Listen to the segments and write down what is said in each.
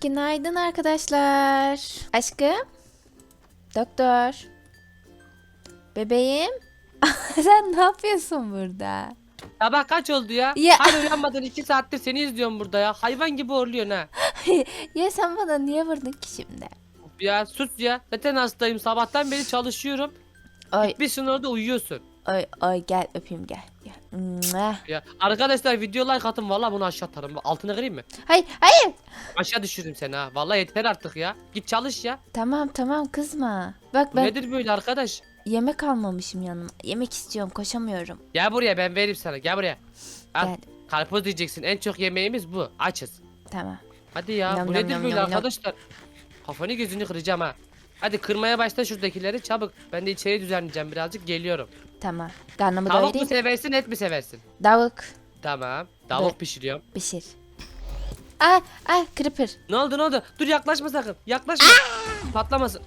Günaydın arkadaşlar. Aşkım. Doktor. Bebeğim. Sen ne yapıyorsun burada? Sabah kaç oldu ya? Ya. Hala uyanmadın 2 saattir seni izliyorum burada ya. Hayvan gibi horluyorsun ha. ya sen bana niye vurdun ki şimdi? Ya sus ya. Zaten hastayım. Sabahtan beri çalışıyorum. Oy Bir orada uyuyorsun. oy oy gel öpeyim gel. Ya arkadaşlar video like atın valla bunu aşağı atarım. Altına kırayım mı? Hayır hayır. Aşağı düşürürüm seni ha. Valla yeter artık ya. Git çalış ya. Tamam tamam kızma. Bak Bu ben Nedir böyle arkadaş? yemek almamışım yanıma. Yemek istiyorum koşamıyorum. Gel buraya ben vereyim sana. Gel buraya. Al. Gel. Karpuz diyeceksin. En çok yemeğimiz bu. Açız. Tamam. Hadi ya. Nam bu nam nedir nam böyle nam nam. arkadaşlar? Kafanı gözünü kıracağım ha. Hadi kırmaya başla şuradakileri çabuk. Ben de içeri düzenleyeceğim birazcık geliyorum. Tamam. Karnımı Tavuk mu doyurayım. seversin et mi seversin? Tavuk Tamam. Tavuk Dur. pişiriyorum. pişir. Ah ah creeper. Ne oldu ne oldu? Dur yaklaşma sakın. Yaklaşma. Patlamasın.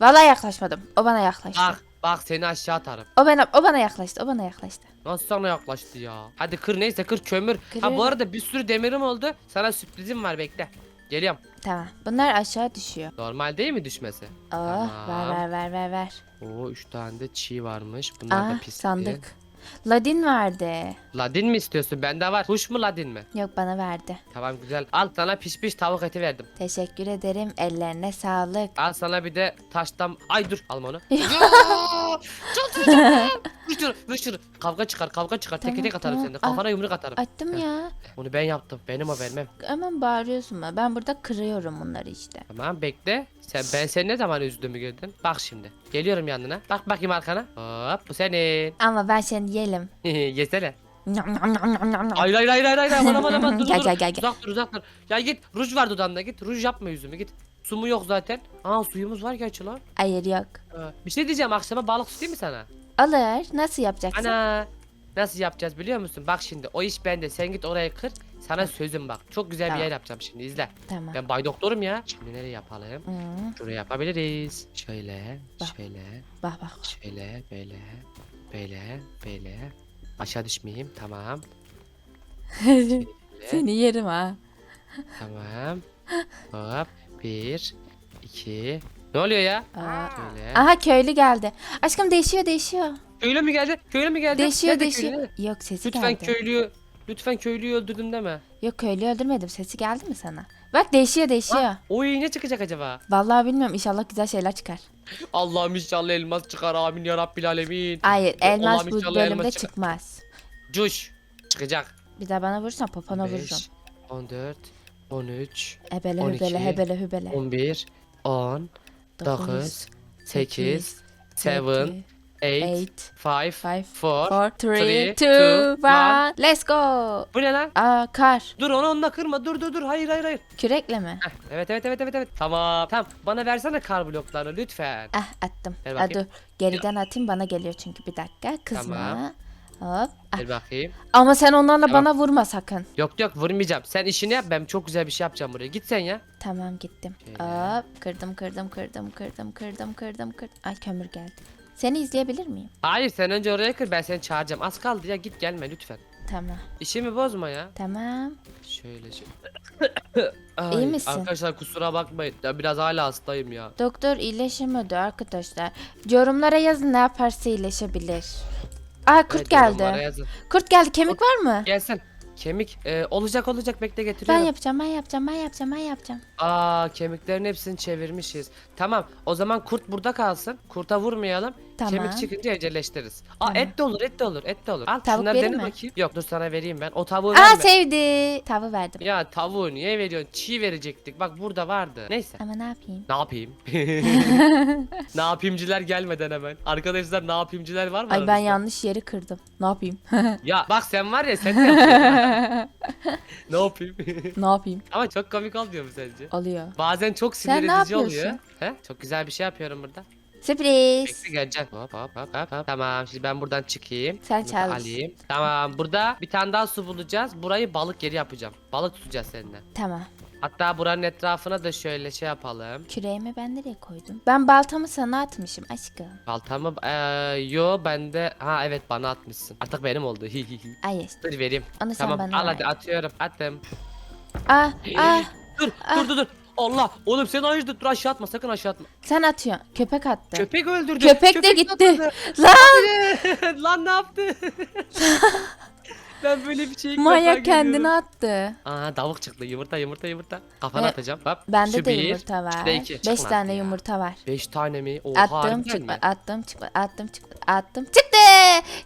Vallahi yaklaşmadım. O bana yaklaştı. Bak bak seni aşağı atarım. O bana o bana yaklaştı. O bana yaklaştı. Nasıl sana yaklaştı ya? Hadi kır neyse kır kömür. Ha Kırıyorum. bu arada bir sürü demirim oldu. Sana sürprizim var bekle. Geliyorum. Tamam. Bunlar aşağı düşüyor. Normal değil mi düşmesi? Oh, ver ver ver ver ver. Oo 3 tane de çiğ varmış. Bunlar da Ah pis. sandık. Ladin verdi. Ladin mi istiyorsun? Bende var. Kuş mu ladin mi? Yok bana verdi. Tamam güzel. Al sana pişmiş tavuk eti verdim. Teşekkür ederim. Ellerine sağlık. Al sana bir de taştan... Ay dur alma onu. Vışır vışır. Kavga çıkar kavga çıkar. Tamam, Teke tek atarım tamam. seni. Kafana yumruk atarım. Attım ya. Onu ben yaptım. Benim o vermem. Hemen bağırıyorsun bana. Ben burada kırıyorum bunları işte. Tamam bekle. Sen ben seni ne zaman üzdüğümü gördün? Bak şimdi. Geliyorum yanına. Bak bakayım arkana. Hop bu senin. Ama ben seni yiyelim. Yesene. Hayır hayır hayır hayır hayır aman aman aman dur Gel, dur. gel, gel, gel. Uzak dur uzak dur. Ya git ruj var dudağında git. Ruj yapma yüzümü git. Su mu yok zaten? Aa suyumuz var gerçi lan. Hayır yok. Ha, Bir şey diyeceğim akşama balık tutayım mı sana? Alır. Nasıl yapacaksın? Ana. Nasıl yapacağız biliyor musun? Bak şimdi o iş bende. Sen git oraya kır. Sana sözüm bak. Çok güzel Tamam. bir yer yapacağım şimdi izle. Tamam. Ben bay doktorum ya. Şimdi nereye yapalım? Hı, Şuraya yapabiliriz. Şöyle, Bak. şöyle, bak bak. şöyle, böyle, böyle, böyle. Aşağı düşmeyeyim. Tamam. Seni yerim ha. tamam. Hop. Bir, iki. Ne oluyor ya? Aa. Şöyle. Aha köylü geldi. Aşkım değişiyor değişiyor. Köylü mü geldi? Köylü mü geldi? Değişiyor Nerede değişiyor. köylü? Yok sesi Lütfen geldi. köylüyü, lütfen köylüyü öldürdün deme. Yok köylüyü öldürmedim. Sesi geldi mi sana? Bak değişiyor değişiyor. Oy ne çıkacak acaba? Vallahi bilmiyorum. İnşallah güzel şeyler çıkar. Allah'ım inşallah elmas çıkar amin ya Rabbil alemin. Hayır Ya elmas Allah'ım bu inşallah bölümde elmas çıkar. çıkmaz. Cuş çıkacak. Bir daha bana vurursan popona 15, vururum. 14, 13, Ebele 12, hübele hebele hübele. 11, 10, 9, 8, 7, 8, 5, 5, 4. 4, 3, three, 2, two, 1. Let's go. Bu ne lan? Aa kar. Dur onu onunla kırma. Dur dur dur. Hayır hayır hayır. Kürekle mi? Heh, evet evet evet evet evet. Tamam. Tamam. Bana versene kar bloklarını lütfen. Ah attım. Ver Aa, bakayım. dur. Geriden atayım bana geliyor çünkü bir dakika. Kızma. Tamam. Hop. Ah. Ver bakayım. Ama sen onlarla Tamam. bana vurma sakın. Yok yok vurmayacağım. Sen işini yap. Ben çok güzel bir şey yapacağım buraya. Git sen ya. Tamam gittim. Şöyle. Hop. Kırdım kırdım kırdım kırdım kırdım kırdım kırdım. Ay kömür geldi. Seni izleyebilir miyim? Hayır sen önce oraya kır. Ben seni çağıracağım. Az kaldı ya. Git gelme lütfen. Tamam. İşimi bozma ya. Tamam. Şöyle şöyle. Ay, İyi misin? Arkadaşlar kusura bakmayın. Ya biraz hala hastayım ya. Doktor iyileşemedi arkadaşlar. Yorumlara yazın ne yaparsa iyileşebilir. Aa kurt Evet, yorumlara geldi. yazın. Kurt geldi. Kemik var mı? Gelsin. Kemik e, olacak olacak bekle Ben getiriyorum. yapacağım, ben yapacağım, ben yapacağım, ben yapacağım. Aa kemiklerin hepsini çevirmişiz. Tamam o zaman kurt burada kalsın. Kurta vurmayalım. Tamam. Kemik çıkınca evcilleştiririz. Aa Tamam. et de olur et de olur et de olur. Al Tavuk şunları dene mi? bakayım. Yok dur sana vereyim ben. O tavuğu Aa verme. sevdi. Tavuğu verdim. Ya tavuğu niye veriyorsun? Çiğ verecektik. Bak burada vardı. Neyse. Ama ne yapayım? Ne yapayım? ne yapayımcılar gelmeden hemen. Arkadaşlar ne yapayımcılar var mı? Ay ben aranızda? yanlış yeri kırdım. Ne yapayım? Ya bak sen var ya sen de yapıyorsun. ne yapayım? ne yapayım? Ama çok komik olmuyor mu sence? Alıyor. Bazen çok Sen sinir ne edici oluyor. yapıyorsun? He? Çok güzel bir şey yapıyorum burada. Sürpriz. Bekle geleceğim. Hop hop hop hop. hop. Tamam şimdi ben buradan çıkayım. Sen Bunu da çalış. Alayım. Tamam burada bir tane daha su bulacağız. Burayı balık yeri yapacağım. Balık tutacağız seninle. Tamam. Hatta buranın etrafına da şöyle şey yapalım. Küreğimi ben nereye koydum? Ben baltamı sana atmışım aşkım. Baltamı eee yo bende ha evet bana atmışsın. Artık benim oldu. Ay Dur vereyim. onu sen Tamam bana al ver. hadi atıyorum. Attım. Ah ah Dur dur dur dur. Allah oğlum sen hayırdır dur aşağı atma sakın aşağı atma. Sen atıyorsun. Köpek attı. Köpek öldürdü. Köpek de gitti. Lan Lan ne yaptı? ben böyle bir şey ilk defa manyak kendini görüyorum. attı. Aa tavuk çıktı yumurta yumurta yumurta. Kafana E, atacağım. Hop. Bende Şu de bir, yumurta var. şu da iki. 5 Çıkmadı tane ya. yumurta var. Beş tane mi? Oha Attım harbiden çıkma, mi? attım çıkma, attım çıktı, attım çıktı.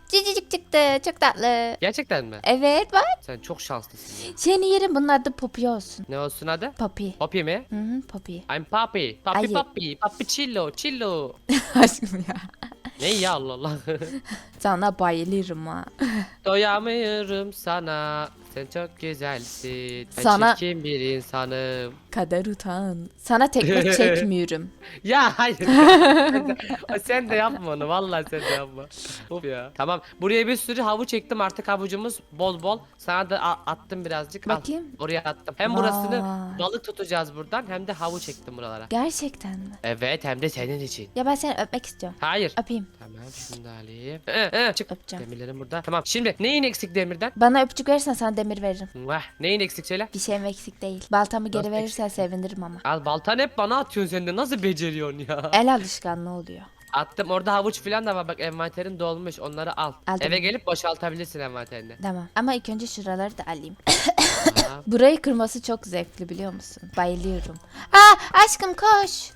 Cicicik çıktı, çok tatlı. Gerçekten mi? Evet bak. Sen çok şanslısın. ya. Seni yerim bunun adı Poppy olsun. Ne olsun adı? Poppy. Poppy mi? Hı hı Poppy. I'm Papi. Papi Ay. papi. Papi chillo chillo. Aşkım ya. ne ya Allah Allah. Sana bayılırım ha. Doyamıyorum sana. Sen çok güzelsin. Ben Sana- çirkin bir insanım. Kader utan. Sana tekme çekmiyorum. Ya hayır. sen, de, sen de yapma onu. Vallahi sen de yapma. Of ya. Tamam. Buraya bir sürü havuç çektim. Artık havucumuz bol bol. Sana da attım birazcık. Al. Bakayım. Oraya attım. Hem burasını Vay. balık tutacağız buradan hem de havuç çektim buralara. Gerçekten mi? Evet hem de senin için. Ya ben seni öpmek istiyorum. Hayır. Öpeyim. Tamam şunu da alayım. Ee, ee, çık. Öpeceğim. Demirlerim burada. Tamam şimdi neyin eksik demirden? Bana öpücük verirsen sana demir veririm. Vah, neyin eksik söyle. Bir şeyim eksik değil. Baltamı geri Nasıl verirsen sevinirim ama. Al baltan hep bana atıyorsun sen de nasıl beceriyorsun ya? El alışkanlığı oluyor. Attım orada havuç falan da var bak envanterin dolmuş onları al. Aldım. Eve gelip boşaltabilirsin envanterini. Tamam. Ama ilk önce şuraları da alayım. Burayı kırması çok zevkli biliyor musun? Bayılıyorum. Aa aşkım koş.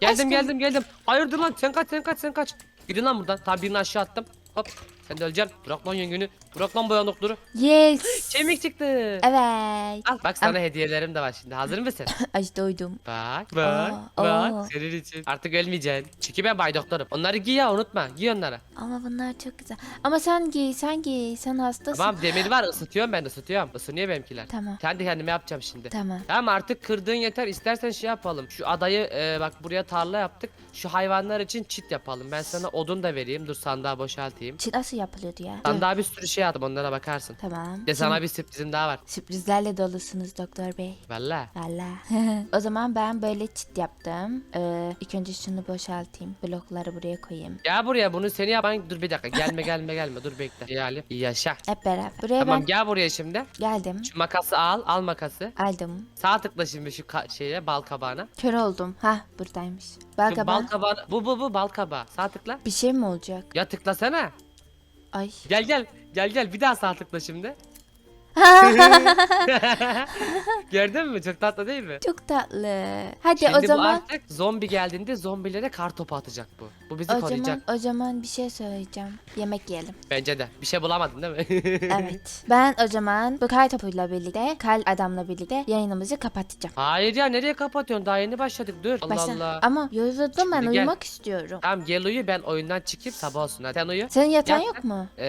geldim Aşkım. geldim geldim. Hayırdır lan sen kaç sen kaç sen kaç. Gidin lan buradan. Tamam birini aşağı attım. Hop. Sen de öleceksin. Bırak lan yengünü. Bırak lan boyanıkları. Yes. Kemik çıktı. Evet. Al bak sana hediyelerim de var şimdi. Hazır mısın? Ay doydum. Bak bak Aa, bak aa. senin için. Artık ölmeyeceksin. Çünkü ben bay doktorum. Onları giy ya unutma. Giy onları. Ama bunlar çok güzel. Ama sen giy, sen giy. Sen hastasın. Tamam demir var ısıtıyorum ben ısıtıyorum. Isınıyor benimkiler. Tamam. Kendi kendime yapacağım şimdi. Tamam. Tamam artık kırdığın yeter. İstersen şey yapalım. Şu adayı e, bak buraya tarla yaptık. Şu hayvanlar için çit yapalım. Ben sana odun da vereyim. Dur sandığa boşaltayım. Çi- Nasıl yapılıyordu ya? Dur. Sandığa bir sürü şey attım onlara bakarsın. Tamam. Bir de sana bir sürprizim daha var. Sürprizlerle dolusunuz doktor bey. Valla. Valla. o zaman ben böyle çit yaptım. Ee, ilk önce şunu boşaltayım. Blokları buraya koyayım. Gel buraya bunu seni yapan. Dur bir dakika gelme gelme gelme dur bekle. İyi halim. İyi yaşa. Hep beraber. Buraya Tamam ben gel buraya şimdi. geldim. Şu makası al. Al makası. Aldım. Sağ tıkla şimdi şu ka- şeye bal kabağına. Kör oldum. Ha buradaymış. Şu bal kabağına. Bu bu bu bal kabağı. Sağ tıkla. Bir şey mi olacak? Ya tıklasana. Ay. Gel gel. Gel gel bir daha sağ tıkla şimdi. Gördün mü? Çok tatlı değil mi? Çok tatlı. Hadi Şimdi o bu zaman artık zombi geldiğinde zombilere kar topu atacak bu. Bu bizi o koruyacak. zaman o zaman bir şey söyleyeceğim. Yemek yiyelim. Bence de. Bir şey bulamadın değil mi? Evet. Ben o zaman bu kar topuyla birlikte, kar adamla birlikte yayınımızı kapatacağım. Hayır ya nereye kapatıyorsun? Daha yeni başladık. Dur. Allah Başla. Allah. Ama yoruldum ben Şimdi gel. uyumak istiyorum. Tamam gel uyu ben oyundan çıkıp sabah olsun. Hadi sen uyu. Senin yatağın Yat. yok mu? Ee,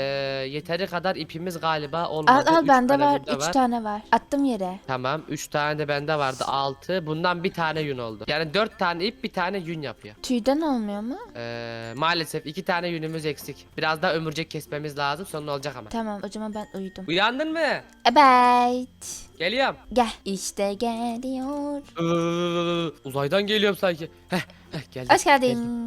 yeteri kadar ipimiz galiba olmadı. Al al Üç bende tane var. burada 3 tane var. Attım yere. Tamam 3 tane de bende vardı 6. Bundan bir tane yün oldu. Yani 4 tane ip bir tane yün yapıyor. Tüyden olmuyor mu? Ee, maalesef 2 tane yünümüz eksik. Biraz daha ömürcek kesmemiz lazım sonra olacak ama. Tamam o zaman ben uyudum. Uyandın mı? Evet. Geliyorum. Gel. İşte geliyor. Iıı, Uzaydan geliyorum sanki. Heh, heh geldim. Hoş geldin.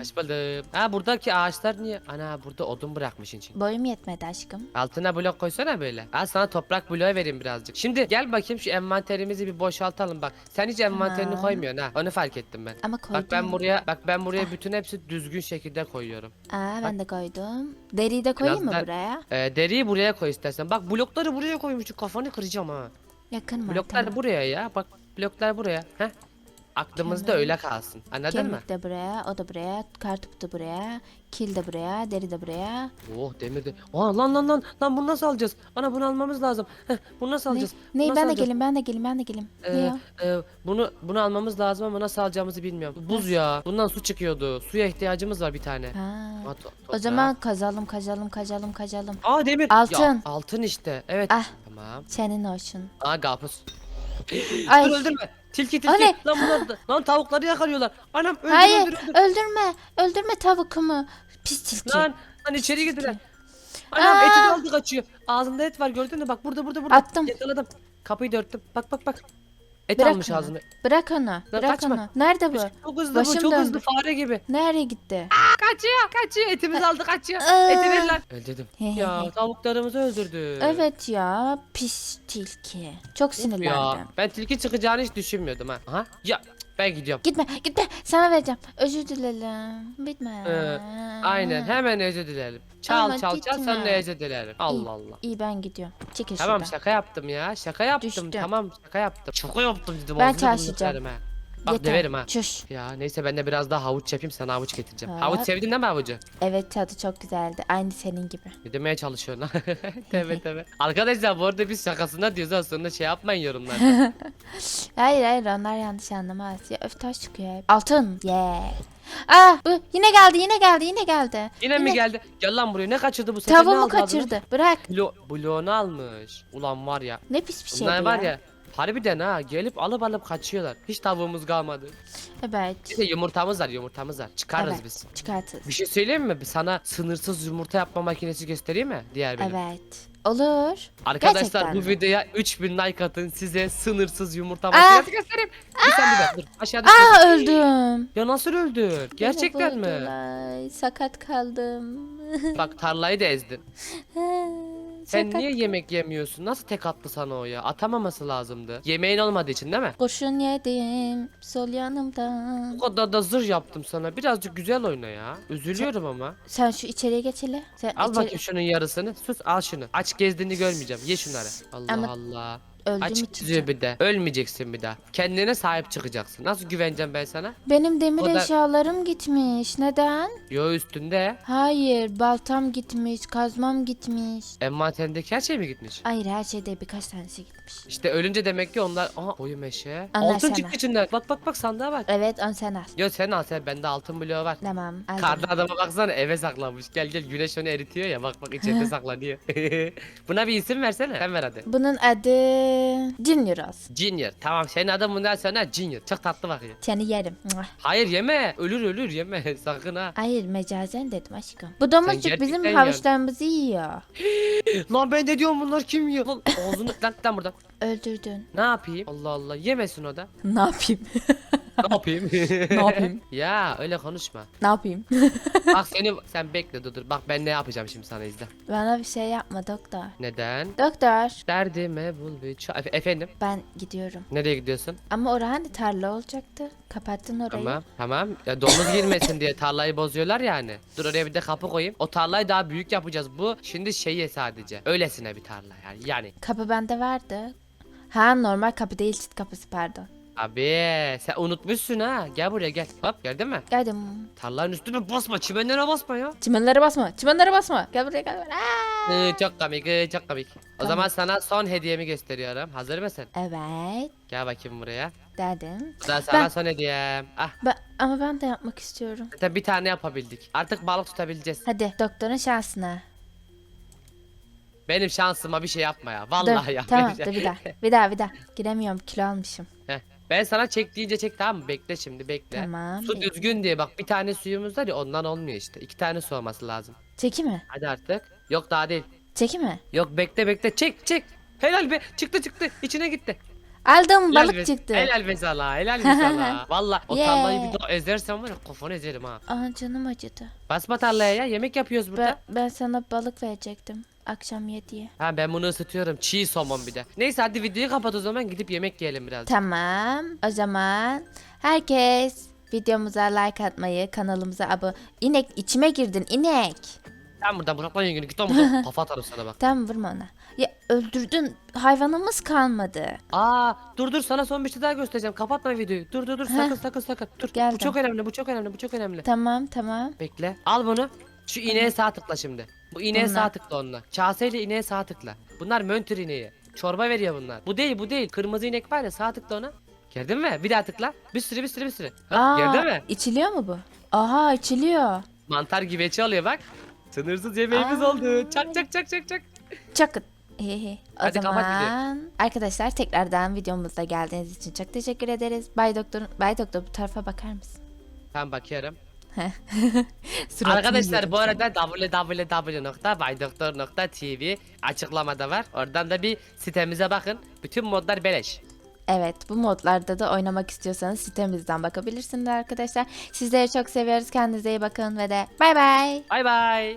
Hoş buldum. Ha buradaki ağaçlar niye? Ana burada odun bırakmışsın için. Boyum yetmedi aşkım. Altına blok koysana böyle. Al sana toprak bloğu vereyim birazcık. Şimdi gel bakayım şu envanterimizi bir boşaltalım bak. Sen hiç envanterini Tamam. koymuyorsun ha. Onu fark ettim ben. Ama koydum. Bak ben buraya bak ben buraya bütün hepsi düzgün şekilde koyuyorum. Aa ben de koydum. Deriyi de koyayım mı Biraz da- buraya? Ee, deriyi buraya koy istersen. Bak blokları buraya koymuşsun. Kafanı kıracağım ha. Yakın mı? Bloklar Tamam. buraya ya. Bak bloklar buraya. Heh. Aklımızda öyle kalsın. Anladın mı? Kemik de buraya, o da buraya, kartopu da buraya, kil de buraya, deri de buraya. Oh demir de. Aa lan lan lan. Lan bunu nasıl alacağız? Ana bunu almamız lazım. Heh, bunu nasıl Ne? alacağız? Ne? Bunu Ben nasıl de alacağız? gelin, ben de gelin, ben de gelin. ne Ee, o? e, bunu bunu almamız lazım ama nasıl alacağımızı bilmiyorum. Buz ya. Bundan su çıkıyordu. Suya ihtiyacımız var bir tane. Ha. Aa, to- O toprak. zaman kazalım, kazalım, kazalım, kazalım. Aa demir. Altın. Ya, altın işte. Evet. Ah. Tamam. Senin olsun. Aa kapus. Ay. Dur öldürme. Tilki tilki. ne? Lan bunlar lan tavukları yakalıyorlar. Anam öldür Hayır, öldür öldür. öldürme, öldürme tavukumu. Pis tilki. Lan lan içeri girdiler. Anam Aa. eti de aldı kaçıyor. Ağzında et var gördün mü? Bak burada burada burada. Attım. Yakaladım. Kapıyı da örttüm. Bak bak bak. Et Bırak almış onu. ağzını. Bırak onu, bırak kaçma. onu. Nerede bu? Çok hızlı Başım bu çok döndü. hızlı fare gibi. Nereye gitti? Kaç kaçıyor kaçıyor etimizi aldı kaçıyor. Aa. Eti ver lan. Öldürdüm. ya tavuklarımızı öldürdü. Evet ya pis tilki. Çok sinirlendim. Ya ben tilki çıkacağını hiç düşünmüyordum ha. Aha. Ya ben gidiyorum. Gitme gitme sana vereceğim. Özür dilerim. Bitme. Ee, Aynen hemen özür dilerim. Çal Ama çal çal gitme. sonra özür dilerim. Allah Allah. İyi ben gidiyorum. Çekil Tamam şuradan. şaka yaptım ya. Şaka yaptım. Düştüm. Tamam şaka yaptım. Şaka yaptım dedim. Ben ağzını burnunu çalışacağım. kırarım ha. Bak Yeter. döverim ha. Çüş. Ya neyse ben de biraz daha havuç yapayım sana havuç getireceğim. Ha. Havuç sevdin değil mi havucu? Evet tadı çok güzeldi. Aynı senin gibi. Ne demeye çalışıyorsun lan? evet evet. Arkadaşlar bu arada biz şakasına diyoruz aslında şey yapmayın yorumlarda. Hayır hayır onlar yanlış anlamaz. Ya öf taş çıkıyor hep. Altın. Yeah. Ah bu yine geldi yine geldi yine geldi. Yine mi geldi? Gel lan buraya ne kaçırdı bu sefer? Tavuğumu kaçırdı. Bırak. Blo bloğunu almış. Ulan var ya. Ne pis bir şey Bunlar bu var ya. Harbiden ha gelip alıp alıp kaçıyorlar. Hiç tavuğumuz kalmadı. Evet. Neyse yumurtamız var yumurtamız var. Çıkarız Evet. biz. Çıkartırız. Bir şey söyleyeyim mi? Sana sınırsız yumurta yapma makinesi göstereyim mi? Diğer bölüm. Evet. Olur. Arkadaşlar Gerçekten bu mi? videoya 3000 like atın size sınırsız yumurta Aa! makinesi göstereyim. Bir sen bir bak dur aşağıda. Aa öldüm. Ya nasıl öldün? Gerçekten mi? Sakat kaldım. Bak tarlayı da ezdin. Sen niye yemek yemiyorsun? Nasıl tek attı sana o ya? Atamaması lazımdı. Yemeğin olmadığı için değil mi? Kurşun yedim sol yanımdan. Bu kadar da zırh yaptım sana. Birazcık güzel oyna ya. Üzülüyorum ama. Sen şu içeriye geç hele. Sen Al içeri- bakayım şunun yarısını. Sus al şunu. Aç gezdiğini görmeyeceğim. Ye şunları. Allah Ama Allah. Öldüm Aç içeceğim. geziyor bir de. Ölmeyeceksin bir daha. Kendine sahip çıkacaksın. Nasıl güveneceğim ben sana? Benim demir O da- eşyalarım gitmiş. Neden? Yo üstünde. Hayır, baltam gitmiş, kazmam gitmiş. Envanterindeki her şey mi gitmiş? Hayır, her şeyde birkaç tanesi gitmiş. İşte ölünce demek ki onlar... Aha koyu meşe. Altın çıktı içinden. Bak bak bak sandığa bak. Evet, on sen al. Yo sen al sen bende altın bloğu var. Tamam, aldım. Karda adama baksana eve saklanmış. Gel gel güneş onu eritiyor ya bak bak içeride saklanıyor. Buna bir isim versene. Sen ver hadi. Bunun adı Junior olsun. Junior. Tamam senin adın bundan sonra Junior. Çok tatlı bakıyor. Seni yerim. Muah. Hayır yeme. Ölür ölür yeme. Sakın ha. Hayır, mecazen dedim aşkım. Bu domuzcuk bizim havuçlarımızı yiyor. lan ben de diyorum bunlar kim yiyor? Lan ağzını lan lan buradan. Öldürdün. Ne yapayım? Allah Allah yemesin o da. ne yapayım? Ne yapayım? ne yapayım? ya öyle konuşma. Ne yapayım? Bak seni sen bekle dur dur. Bak ben ne yapacağım şimdi sana izle. Bana bir şey yapma doktor. Neden? Doktor, Derdime bul bir ça- Efe- Efendim? ben gidiyorum. Nereye gidiyorsun? Ama orada hani tarla olacaktı. Kapattın orayı. Tamam tamam. Ya domuz girmesin diye tarlayı bozuyorlar yani. Dur oraya bir de kapı koyayım. O tarlayı daha büyük yapacağız. Bu şimdi şeye sadece. Öylesine bir tarla yani. Yani. Kapı bende vardı. Ha normal kapı değil çit kapısı pardon. Abi sen unutmuşsun ha. Gel buraya gel. Hop gördün mü? Geldim. Tarlanın üstüne basma. Çimenlere basma ya. Çimenlere basma. Çimenlere basma. Gel buraya gel buraya. Aa! Ee, çok komik ee, çok komik. O Tamam. zaman sana son hediyemi gösteriyorum. Hazır mısın? Evet. Gel bakayım buraya. Dedim. Bu da sana Ben- son hediyem. Ah Ben, ama ben de yapmak istiyorum. zaten bir tane yapabildik. Artık balık tutabileceğiz. Hadi doktorun şansına. Benim şansıma bir şey yapma ya. Dur. Vallahi ya. Tamam dur bir daha. Bir daha bir daha. Giremiyorum kilo almışım. Ben sana çek deyince çek tamam mı? Bekle şimdi bekle. Tamam, Su düzgün diye bak bir tane suyumuz var ya ondan olmuyor işte. İki tane su olması lazım. Çeki mi? Hadi artık. Yok daha değil. Çeki mi? Yok bekle bekle çek çek. Helal be çıktı çıktı içine gitti. Aldım Helal balık be- çıktı. Helal be sana helal be sana. Valla o Yeah. tarlayı bir daha ezersen var ya kafanı ezerim ha. Aa canım acıdı. Basma tarlaya ya yemek yapıyoruz burada. Ben, ben sana balık verecektim. Akşam yediye. Ha ben bunu ısıtıyorum çiğ somon bir de. Neyse hadi videoyu kapat o zaman gidip yemek yiyelim biraz. Tamam. O zaman herkes videomuza like atmayı, kanalımıza abone... İnek içime girdin inek. Sen buradan bırak lan yengeni git lan buradan. Kafa atarım sana bak. Tamam vurma ona. Ya öldürdün. Hayvanımız kalmadı. Aa dur dur sana son bir şey daha göstereceğim. Kapatma videoyu. Dur dur dur sakın sakın sakın. Dur. Bu Geldim. çok önemli bu çok önemli bu çok önemli. Tamam tamam. Bekle. Al bunu. Şu ineğe sağ tıkla şimdi. Bu ineğe Bunlar. sağ tıkla onunla. Kaseyle ineğe sağ tıkla. Bunlar möntür ineği. Çorba veriyor bunlar. Bu değil bu değil. Kırmızı inek var ya sağ tıkla ona. Gördün mü? Bir daha tıkla. Bir sürü bir sürü bir sürü. Aa, gördün mü? içiliyor mu bu? Aha içiliyor. Mantar güveci oluyor bak. Sınırsız yemeğimiz Aa. oldu. Çak çak çak çak çak. Çakın. Hehe. O Hadi kapat zaman arkadaşlar tekrardan videomuzda geldiğiniz için çok teşekkür ederiz. Bay Doktor, Bay Doktor bu tarafa bakar mısın? Ben bakıyorum. Arkadaşlar bu arada www.baydoktor.tv açıklamada var. Oradan da bir sitemize bakın. Bütün modlar beleş. Evet bu modlarda da oynamak istiyorsanız sitemizden bakabilirsiniz arkadaşlar. Sizleri çok seviyoruz. Kendinize iyi bakın ve de bay bay. Bay bay.